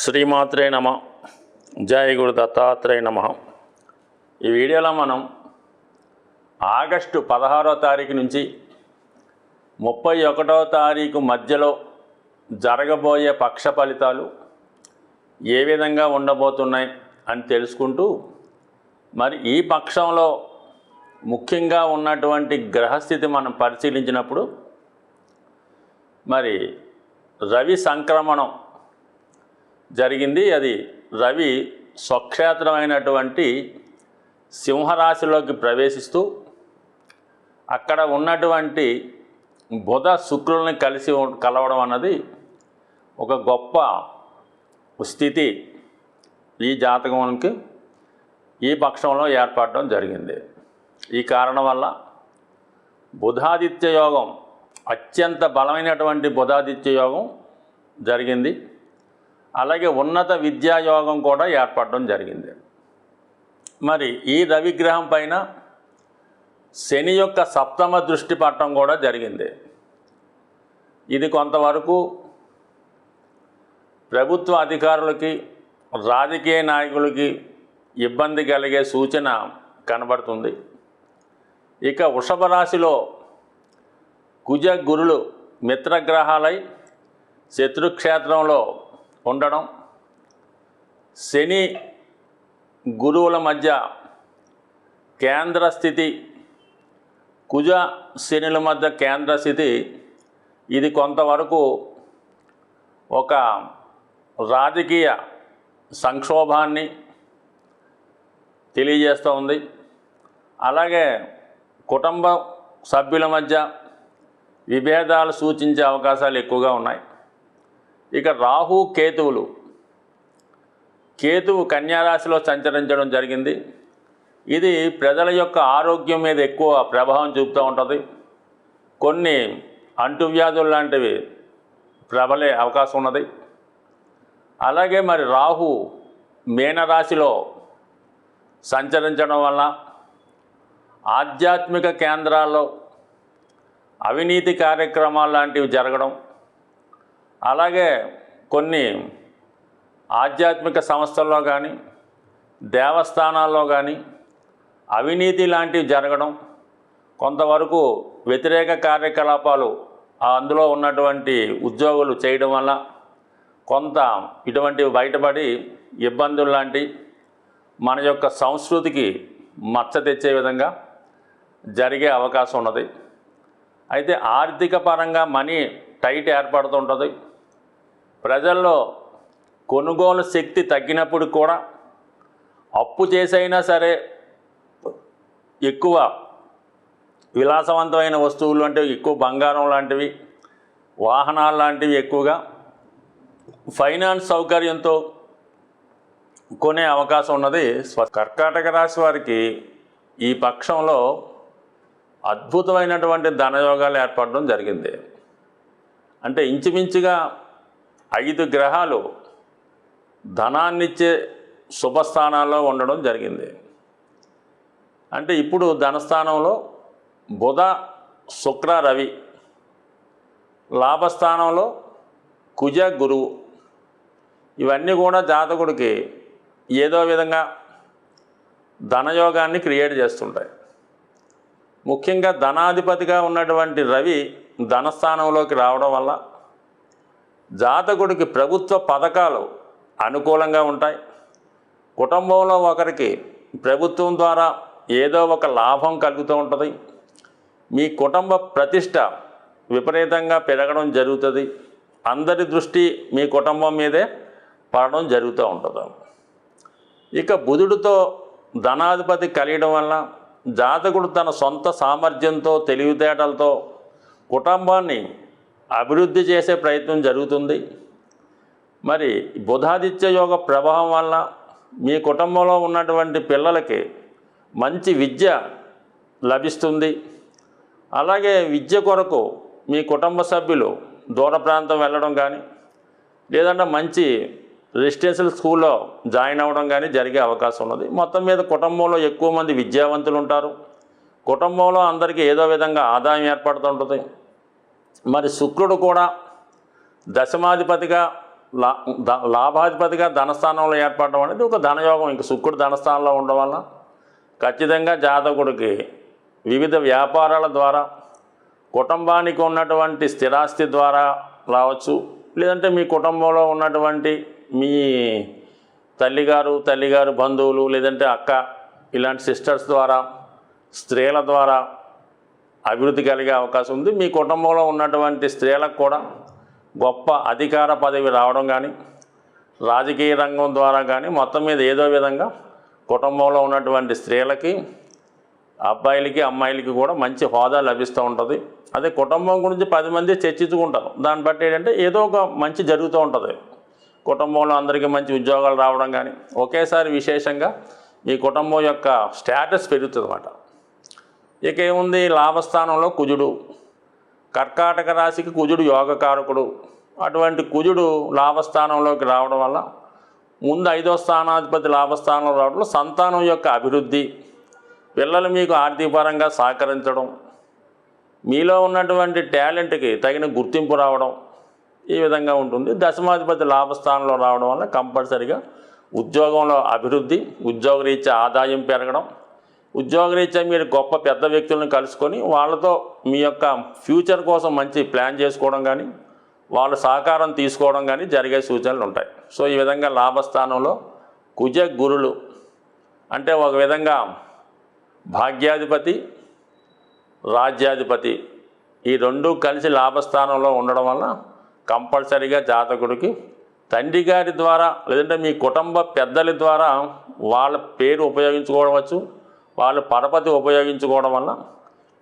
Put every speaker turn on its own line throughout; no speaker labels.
శ్రీమాత్రే నమ. జయ గురు దత్తాత్రేయ నమ. ఈ వీడియోలో మనం ఆగస్టు పదహారో తారీఖు నుంచి ముప్పై ఒకటో తారీఖు మధ్యలో జరగబోయే పక్ష ఫలితాలు ఏ విధంగా ఉండబోతున్నాయి అని తెలుసుకుంటూ మరి ఈ పక్షంలో ముఖ్యంగా ఉన్నటువంటి గ్రహస్థితి మనం పరిశీలించినప్పుడు మరి రవి సంక్రమణం జరిగింది. అది రవి స్వక్షేత్రమైనటువంటి సింహరాశిలోకి ప్రవేశిస్తూ అక్కడ ఉన్నటువంటి బుధ శుక్రుల్ని కలిసి కలవడం అన్నది ఒక గొప్ప స్థితి ఈ జాతకంకి ఈ పక్షంలో ఏర్పడడం జరిగింది. ఈ కారణం వల్ల బుధాదిత్య యోగం అత్యంత బలమైనటువంటి బుధాదిత్య యోగం జరిగింది. అలాగే ఉన్నత విద్యాయోగం కూడా ఏర్పడడం జరిగింది. మరి ఈ రవిగ్రహం పైన శని యొక్క సప్తమ దృష్టి పట్టడం కూడా జరిగింది. ఇది కొంతవరకు ప్రభుత్వ అధికారులకి రాజకీయ నాయకులకి ఇబ్బంది కలిగే సూచన కనబడుతుంది. ఇక వృషభ రాశిలో కుజ గురులు మిత్రగ్రహాలై శత్రుక్షేత్రంలో ఉండడం శని గురువుల మధ్య కేంద్ర స్థితి కుజ శనుల మధ్య కేంద్ర స్థితి ఇది కొంతవరకు ఒక రాజకీయ సంక్షోభాన్ని తెలియజేస్తూ ఉంది. అలాగే కుటుంబ సభ్యుల మధ్య విభేదాలు సూచించే అవకాశాలు ఎక్కువగా ఉన్నాయి. ఇక రాహు కేతువులు. కేతువు కన్యారాశిలో సంచరించడం జరిగింది. ఇది ప్రజల యొక్క ఆరోగ్యం మీద ఎక్కువ ప్రభావం చూపుతూ ఉంటుంది. కొన్ని అంటువ్యాధులు లాంటివి ప్రబలే అవకాశం ఉన్నది. అలాగే మరి రాహు మీనరాశిలో సంచరించడం వల్ల ఆధ్యాత్మిక కేంద్రాల్లో అవినీతి కార్యక్రమాలు లాంటివి జరగడం అలాగే కొన్ని ఆధ్యాత్మిక సంస్థల్లో కానీ దేవస్థానాల్లో కానీ అవినీతి లాంటివి జరగడం కొంతవరకు వ్యతిరేక కార్యకలాపాలు అందులో ఉన్నటువంటి ఉద్యోగులు చేయడం వల్ల కొంత ఇటువంటివి బయటపడి ఇబ్బందులు లాంటి మన యొక్క సంస్కృతికి మచ్చ తెచ్చే విధంగా జరిగే అవకాశం ఉన్నది. అయితే ఆర్థిక పరంగా మనీ టైట్ ఏర్పడుతుంటుంది ప్రజల్లో కొనుగోలు శక్తి తగ్గినప్పుడు కూడా అప్పు చేసైనా సరే ఎక్కువ విలాసవంతమైన వస్తువులు అంటే ఎక్కువ బంగారం లాంటివి వాహనాలు లాంటివి ఎక్కువగా ఫైనాన్స్ సౌకర్యంతో కొనే అవకాశం ఉన్నది. స్వ- కర్కాటక రాశి వారికి ఈ పక్షంలో అద్భుతమైనటువంటి ధనయోగాలు ఏర్పడడం జరిగింది. అంటే ఇంచుమించుగా ఐదు గ్రహాలు ధనాన్నిచ్చే శుభస్థానాల్లో ఉండడం జరిగింది. అంటే ఇప్పుడు ధనస్థానంలో బుధ శుక్ర రవి లాభస్థానంలో కుజ గురువు ఇవన్నీ కూడా జాతకుడికి ఏదో విధంగా ధనయోగాన్ని క్రియేట్ చేస్తుంటాయి. ముఖ్యంగా ధనాధిపతిగా ఉన్నటువంటి రవి ధనస్థానంలోకి రావడం వల్ల జాతకుడికి ప్రభుత్వ పథకాలు అనుకూలంగా ఉంటాయి. కుటుంబంలో ఒకరికి ప్రభుత్వం ద్వారా ఏదో ఒక లాభం కలుగుతూ ఉంటుంది. మీ కుటుంబ ప్రతిష్ట విపరీతంగా పెరగడం జరుగుతుంది. అందరి దృష్టి మీ కుటుంబం మీదే పడడం జరుగుతూ ఉంటుంది. ఇక బుధుడితో ధనాధిపతి కలియడం వల్ల జాతకుడు తన సొంత సామర్థ్యంతో తెలివితేటలతో కుటుంబాన్ని అభివృద్ధి చేసే ప్రయత్నం జరుగుతుంది. మరి బుధాదిత్య యోగ ప్రభావం వల్ల మీ కుటుంబంలో ఉన్నటువంటి పిల్లలకి మంచి విద్య లభిస్తుంది. అలాగే విద్య కొరకు మీ కుటుంబ సభ్యులు దూర ప్రాంతం వెళ్ళడం కానీ లేదంటే మంచి రెసిడెన్షియల్ స్కూల్లో జాయిన్ అవ్వడం కానీ జరిగే అవకాశం ఉన్నది. మొత్తం మీద కుటుంబంలో ఎక్కువ మంది విద్యావంతులు ఉంటారు. కుటుంబంలో అందరికీ ఏదో విధంగా ఆదాయం ఏర్పడుతుంటుంది. మరి శుక్రుడు కూడా దశమాధిపతిగా లా ద- లాభాధిపతిగా ధనస్థానంలో ఏర్పడడం అనేది ఒక ధనయోగం. ఇంక శుక్రుడు ధనస్థానంలో ఉండడం వల్ల ఖచ్చితంగా జాతకుడికి వివిధ వ్యాపారాల ద్వారా కుటుంబానికి ఉన్నటువంటి స్థిరాస్తి ద్వారా రావచ్చు. లేదంటే మీ కుటుంబంలో ఉన్నటువంటి మీ తల్లిగారు తల్లిగారు బంధువులు లేదంటే అక్క ఇలాంటి సిస్టర్స్ ద్వారా స్త్రీల ద్వారా అభివృద్ధి కలిగే అవకాశం ఉంది. మీ కుటుంబంలో ఉన్నటువంటి స్త్రీలకు కూడా గొప్ప అధికార పదవి రావడం కానీ రాజకీయ రంగం ద్వారా కానీ మొత్తం మీద ఏదో విధంగా కుటుంబంలో ఉన్నటువంటి స్త్రీలకి అబ్బాయిలకి అమ్మాయిలకి కూడా మంచి హోదా లభిస్తూ ఉంటుంది. అదే కుటుంబం గురించి పది మంది చర్చించుకుంటారు. దాన్ని బట్టి ఏంటంటే ఏదో ఒక మంచి జరుగుతూ ఉంటుంది. కుటుంబంలో అందరికీ మంచి ఉద్యోగాలు రావడం కానీ ఒకేసారి విశేషంగా మీ కుటుంబం యొక్క స్టేటస్ పెరుగుతుంది అన్నమాట ఇక ఏముంది? లాభస్థానంలో కుజుడు. కర్కాటక రాశికి కుజుడు యోగకారకుడు. అటువంటి కుజుడు లాభస్థానంలోకి రావడం వల్ల ముందు ఐదో స్థానాధిపతి లాభస్థానంలో రావడంలో సంతానం యొక్క అభివృద్ధి పిల్లలు మీకు ఆర్థికపరంగా సహకరించడం మీలో ఉన్నటువంటి టాలెంట్కి తగిన గుర్తింపు రావడం ఈ విధంగా ఉంటుంది. దశమాధిపతి లాభస్థానంలో రావడం వల్ల కంపల్సరిగా ఉద్యోగంలో అభివృద్ధి ఉద్యోగరీత్యా ఆదాయం పెరగడం ఉద్యోగరీత్యా మీరు గొప్ప పెద్ద వ్యక్తులను కలుసుకొని వాళ్ళతో మీ యొక్క ఫ్యూచర్ కోసం మంచి ప్లాన్ చేసుకోవడం కానీ వాళ్ళ సహకారం తీసుకోవడం కానీ జరిగే సూచనలు ఉంటాయి. సో ఈ విధంగా లాభస్థానంలో కుజ గురులు అంటే ఒక విధంగా భాగ్యాధిపతి రాజ్యాధిపతి ఈ రెండు కలిసి లాభస్థానంలో ఉండడం వల్ల కంపల్సరీగా జాతకుడికి తండ్రి గారి ద్వారా లేదంటే మీ కుటుంబ పెద్దల ద్వారా వాళ్ళ పేరు ఉపయోగించుకోవచ్చు. వాళ్ళు పరపతి ఉపయోగించుకోవడం వల్ల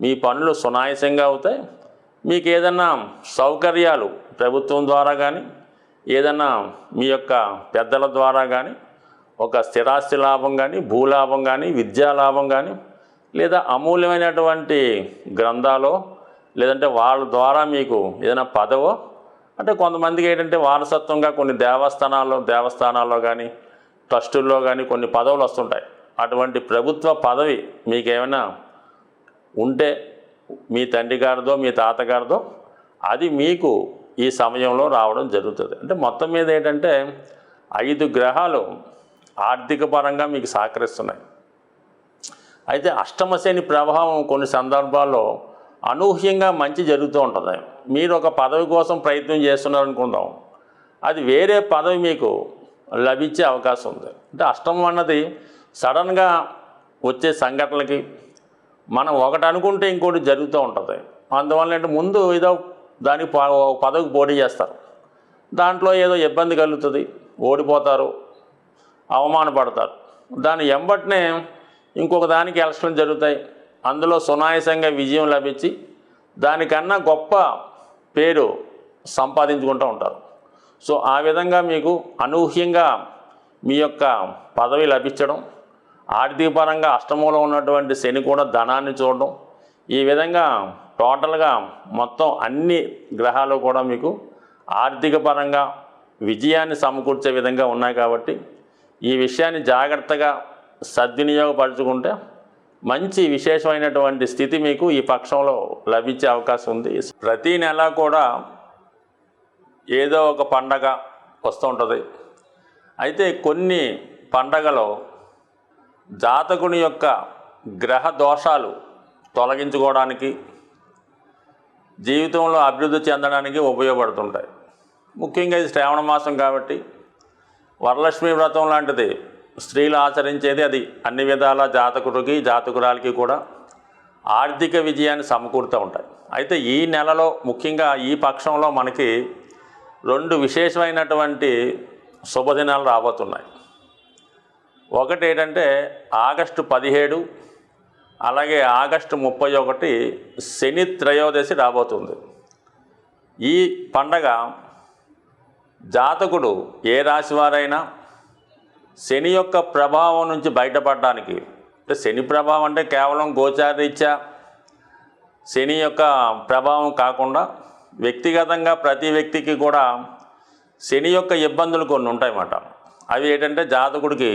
మీ పనులు సునాయసంగా అవుతాయి. మీకు ఏదన్నా సౌకర్యాలు ప్రభుత్వం ద్వారా కానీ ఏదన్నా మీ యొక్క పెద్దల ద్వారా కానీ ఒక స్థిరాస్తి లాభం కానీ భూలాభం కానీ విద్యా లాభం కానీ లేదా అమూల్యమైనటువంటి గ్రంథాలు లేదంటే వాళ్ళ ద్వారా మీకు ఏదైనా పదవో అంటే కొంతమందికి ఏంటంటే వారసత్వంగా కొన్ని దేవస్థానాల్లో దేవస్థానాల్లో కానీ ట్రస్టుల్లో కానీ కొన్ని పదవులు వస్తుంటాయి. అటువంటి ప్రభుత్వ పదవి మీకు ఏమైనా ఉంటే మీ తండ్రి గారిదో మీ తాతగారిదో అది మీకు ఈ సమయంలో రావడం జరుగుతుంది. అంటే మొత్తం మీద ఏంటంటే ఐదు గ్రహాలు ఆర్థిక పరంగా మీకు సహకరిస్తున్నాయి. అయితే అష్టమ ప్రభావం కొన్ని సందర్భాల్లో అనూహ్యంగా మంచి జరుగుతూ ఉంటుంది. మీరు ఒక పదవి కోసం ప్రయత్నం చేస్తున్నారు అనుకుందాం అది వేరే పదవి మీకు లభించే అవకాశం ఉంది. అంటే అష్టమం అన్నది సడన్గా వచ్చే సంఘటనలకి మనం ఒకటి అనుకుంటే ఇంకోటి జరుగుతూ ఉంటుంది. అందువల్ల అంటే ముందు ఏదో దానికి పదవికి పోటీ చేస్తారు. దాంట్లో ఏదో ఇబ్బంది కలుగుతుంది. ఓడిపోతారు. అవమానపడతారు. దాని ఎంబట్నే ఇంకొక దానికి ఎలక్షన్లు జరుగుతాయి. అందులో సునాయాసంగా విజయం లభించి దానికన్నా గొప్ప పేరు సంపాదించుకుంటూ ఉంటారు. సో ఆ విధంగా మీకు అనూహ్యంగా మీ యొక్క పదవి లభించడం ఆర్థికపరంగా అష్టమంలో ఉన్నటువంటి శని కూడా ధనాన్ని చూడడం. ఈ విధంగా టోటల్గా మొత్తం అన్ని గ్రహాలు కూడా మీకు ఆర్థిక పరంగా విజయాన్ని సమకూర్చే విధంగా ఉన్నాయి కాబట్టి ఈ విషయాన్ని జాగ్రత్తగా సద్వినియోగపరుచుకుంటే మంచి విశేషమైనటువంటి స్థితి మీకు ఈ పక్షంలో లభించే అవకాశం ఉంది. ప్రతి నెల కూడా ఏదో ఒక పండగ వస్తూ ఉంటుంది. అయితే కొన్ని పండగలో జాతకుని యొక్క గ్రహ దోషాలు తొలగించుకోవడానికి జీవితంలో అభివృద్ధి చెందడానికి ఉపయోగపడుతుంటాయి. ముఖ్యంగా ఇది శ్రావణ మాసం కాబట్టి వరలక్ష్మి వ్రతం లాంటిది స్త్రీలు ఆచరించేది అది అన్ని విధాల జాతకుడికి జాతకురాలకి కూడా ఆర్థిక విజయాన్ని సమకూరుతూ ఉంటాయి. అయితే ఈ నెలలో ముఖ్యంగా ఈ పక్షంలో మనకి రెండు విశేషమైనటువంటి శుభదినాలు రాబోతున్నాయి. ఒకటి ఏంటంటే ఆగస్టు పదిహేడు అలాగే ఆగస్టు ముప్పై ఒకటి శని త్రయోదశి రాబోతుంది. ఈ పండగ జాతకుడు ఏ రాశి వారైనా శని యొక్క ప్రభావం నుంచి బయటపడడానికి అంటే శని ప్రభావం అంటే కేవలం గోచారీత్యా శని యొక్క ప్రభావం కాకుండా వ్యక్తిగతంగా ప్రతి వ్యక్తికి కూడా శని యొక్క ఇబ్బందులు కొన్ని ఉంటాయన్నమాట. అవి ఏంటంటే జాతకుడికి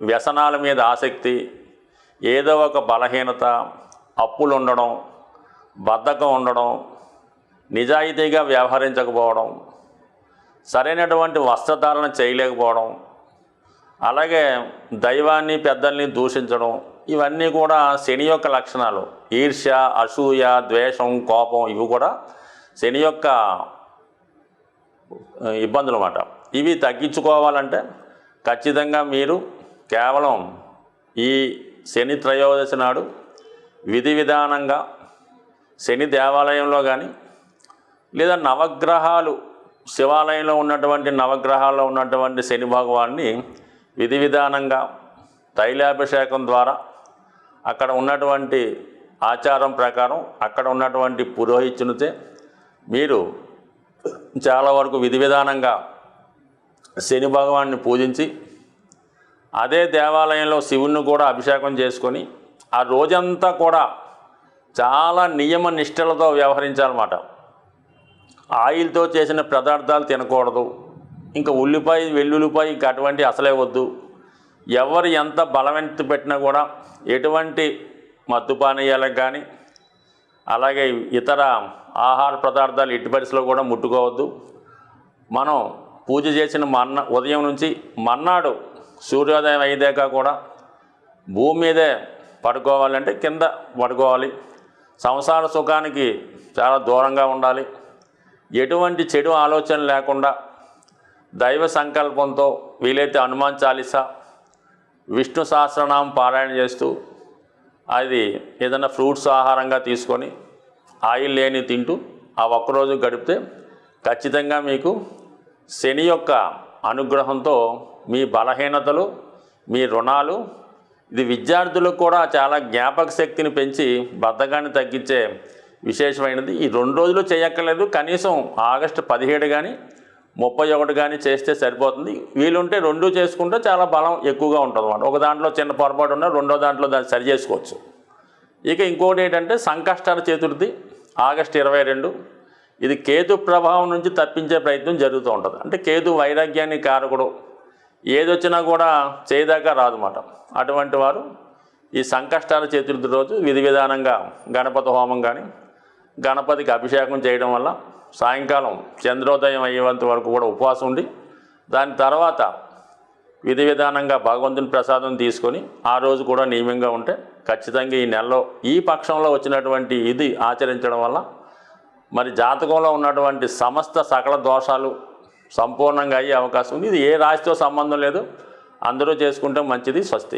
వ్యసనాల మీద ఆసక్తి ఏదో ఒక బలహీనత అప్పులు ఉండడం బద్ధకం ఉండడం నిజాయితీగా వ్యవహరించకపోవడం సరైనటువంటి వస్త్రధారణ చేయలేకపోవడం అలాగే దైవాన్ని పెద్దల్ని దూషించడం ఇవన్నీ కూడా శని యొక్క లక్షణాలు. ఈర్ష్య అసూయ ద్వేషం కోపం ఇవి కూడా శని యొక్క ఇబ్బందులు అన్నమాట ఇవి తగ్గించుకోవాలంటే ఖచ్చితంగా మీరు కేవలం ఈ శని త్రయోదశి నాడు విధి విధానంగా శని దేవాలయంలో కానీ లేదా నవగ్రహాలు శివాలయంలో ఉన్నటువంటి నవగ్రహాల్లో ఉన్నటువంటి శని భగవాన్ని విధి విధానంగా తైలాభిషేకం ద్వారా అక్కడ ఉన్నటువంటి ఆచారం ప్రకారం అక్కడ ఉన్నటువంటి పురోహితునితే మీరు చాలా వరకు విధి విధానంగా శని భగవాన్ని పూజించి అదే దేవాలయంలో శివుణ్ణి కూడా అభిషేకం చేసుకొని ఆ రోజంతా కూడా చాలా నియమ నిష్టలతో వ్యవహరించాలన్నమాట. ఆయిల్తో చేసిన పదార్థాలు తినకూడదు. ఇంకా ఉల్లిపాయ వెల్లుల్లిపాయ ఇంకా అటువంటి అసలే వద్దు. ఎవరు ఎంత బలవంత పెట్టినా కూడా ఎటువంటి మత్తు పానీయాలకు కానీ అలాగే ఇతర ఆహార పదార్థాలు ఇటు పరిస్థితిలో కూడా ముట్టుకోవద్దు. మనం పూజ చేసిన మన్న ఉదయం నుంచి మన్నాడు సూర్యోదయం అయ్యేదాకా కూడా భూమి మీదే పడుకోవాలంటే కింద పడుకోవాలి. సంసార సుఖానికి చాలా దూరంగా ఉండాలి. ఎటువంటి చెడు ఆలోచన లేకుండా దైవ సంకల్పంతో వీలైతే హనుమాన్ చాలీస విష్ణు సహస్రనామం పారాయణ చేస్తూ అది ఏదైనా ఫ్రూట్స్ ఆహారంగా తీసుకొని ఆయిల్ లేని తింటూ ఆ ఒక్కరోజు గడిపితే ఖచ్చితంగా మీకు శని యొక్క అనుగ్రహంతో మీ బలహీనతలు మీ రుణాలు ఇది విద్యార్థులకు కూడా చాలా జ్ఞాపక శక్తిని పెంచి బద్ధకాన్ని తగ్గించే విశేషమైనది. ఈ రెండు రోజులు చేయక్కర్లేదు. కనీసం ఆగస్టు పదిహేడు కానీ ముప్పై ఒకటి కానీ చేస్తే సరిపోతుంది. వీలుంటే రెండు చేసుకుంటే చాలా బలం ఎక్కువగా ఉంటుంది అన్నమాట ఒక దాంట్లో చిన్న పొరపాటు ఉన్నా రెండో దాంట్లో దాన్ని సరి చేసుకోవచ్చు. ఇక ఇంకోటి ఏంటంటే సంకష్టాల చతుర్థి ఆగస్టు ఇరవై రెండు. ఇది కేతు ప్రభావం నుంచి తప్పించే ప్రయత్నం జరుగుతూ ఉంటుంది. అంటే కేతు వైరాగ్యాన్ని కారకుడు. ఏదొచ్చినా కూడా చేయదాకా రాదన్నమాట. అటువంటి వారు ఈ సంకష్టాల చతుర్థి రోజు విధి విధానంగా గణపతి హోమం కానీ గణపతికి అభిషేకం చేయడం వల్ల సాయంకాలం చంద్రోదయం అయ్యేంత వరకు కూడా ఉపవాసం ఉండి దాని తర్వాత విధి విధానంగా భగవంతుని ప్రసాదం తీసుకొని ఆ రోజు కూడా నియమంగా ఉంటే ఖచ్చితంగా ఈ నెలలో ఈ పక్షంలో వచ్చినటువంటి ఇది ఆచరించడం వల్ల మరి జాతకంలో ఉన్నటువంటి సమస్త సకల దోషాలు సంపూర్ణంగా అయ్యే అవకాశం ఉంది. ఇది ఏ రాశితో సంబంధం లేదు. అందరూ చేసుకుంటే మంచిది స్వస్తి.